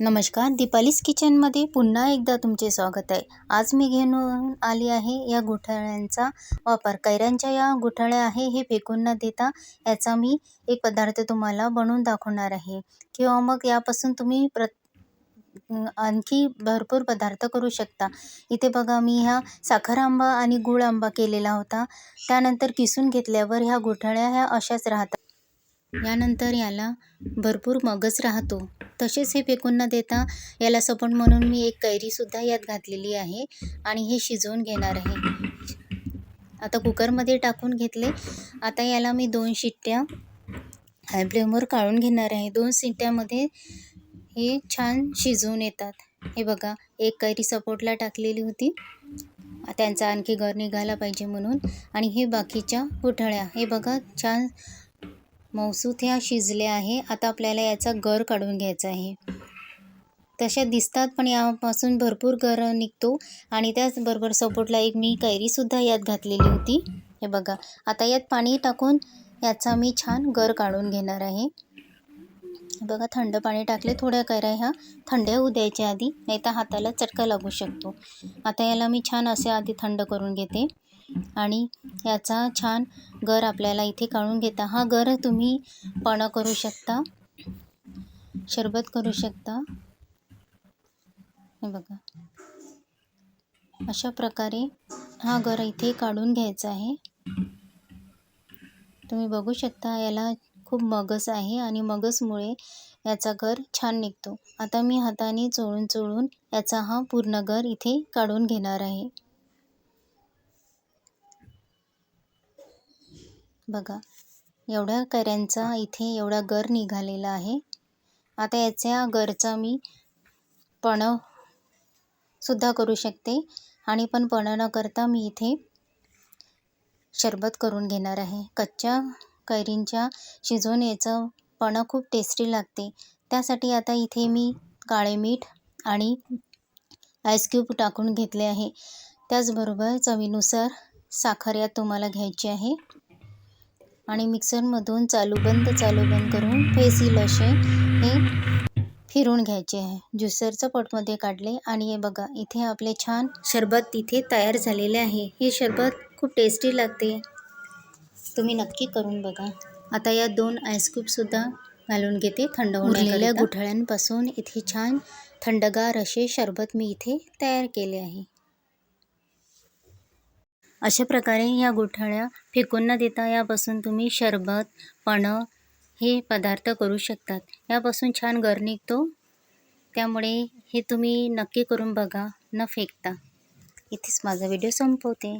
नमस्कार दीपालीस किचनमध्ये पुन्हा एकदा तुमचे स्वागत आहे. आज मी घेऊन आली आहे या गुठळ्यांचा वापर. कैऱ्यांच्या या गुठळ्या आहे हे फेकून न देता याचा मी एक पदार्थ तुम्हाला बनवून दाखवणार आहे. किंवा मग यापासून तुम्ही प्र आणखी भरपूर पदार्थ करू शकता. इथे बघा मी ह्या साखर आंबा आणि गुळ आंबा केलेला होता. त्यानंतर किसून घेतल्यावर ह्या गुठळ्या ह्या अशाच राहतात. यानंतर याला भरपूर मगज राहतो. तसेच हे फेकून न देता याला सपोर्ट म्हणून मी एक कैरीसुद्धा यात घातलेली आहे आणि हे शिजवून घेणार आहे. आता कुकरमध्ये टाकून घेतले. आता याला मी दोन शिट्ट्या हाय फ्लेमवर काढून घेणार आहे. दोन शिट्ट्यामध्ये हे छान शिजवून येतात. हे बघा एक कैरी सपोर्टला टाकलेली होती. त्यांचा आणखी घर निघाला पाहिजे म्हणून. आणि हे बाकीच्या पुठळ्या हे बघा छान मौसूत ह्या शिजल्या आहे. आता आपल्याला याचा गर काढून घ्यायचा आहे. तशा दिसतात पण यापासून भरपूर गर निघतो. आणि त्याचबरोबर सपोर्टला एक मी कैरीसुद्धा यात घातलेली होती. हे बघा आता यात पाणी टाकून याचा मी छान गर काढून घेणार आहे. बघा थंड पाणी टाकले थोड्या कैऱ्या ह्या थंड्या होऊ द्यायच्या आधी नाही तर हाताला चटका लागू शकतो. आता याला मी छान असे आधी थंड करून घेते. आणि याचा छान गर आपल्याला इथे काढून घेता. हा गर तुम्ही पण करू शकता. शरबत करू शकता. हे बघा. अशा प्रकारे हा गर इथे काढून घ्यायचा आहे. तुम्ही बघू शकता याला खूप मगस आहे आणि मगसमुळे याचा गर छान निघतो. आता मी हाताने चोळून चोळून याचा हा पूर्ण गर इथे काढून घेणार आहे. बघा एवढ्या कैऱ्यांचा इथे एवढा गर निघालेला आहे. आता याच्या गरचा मी पण सुद्धा करू शकते आणि पण पण न करता मी इथे शरबत करून घेणार आहे. कच्च्या कैरींच्या शिजवून याचं पण खूप टेस्टी लागते. त्यासाठी आता इथे मी काळे मीठ आणि आईस्क्यूब टाकून घेतले आहे. त्याचबरोबर चवीनुसार साखर यात तुम्हाला घ्यायची आहे. आणि मिक्सरमधून चालू बंद चालू बंद करून फेसील असे हे फिरून घ्यायचे आहे. ज्युसरचं पटमध्ये काढले आणि हे बघा इथे आपले छान शरबत तिथे तयार झालेले आहे. हे शरबत खूप टेस्टी लागते. तुम्ही नक्की करून बघा. आता या दोन आईस्क्यूबसुद्धा घालून घेते थंड उरलेल्या गुठळ्यांपासून इथे छान थंडगार असे शरबत मी इथे तयार केले आहे. अशा प्रकारे या गुठळ्या फेकून न देता यापासून तुम्ही शरबत पणं हे पदार्थ करू शकतात. यापासून छान गर निघतो. त्यामुळे हे तुम्ही नक्की करून बघा. न फेकता. इथेच माझा व्हिडिओ संपवते.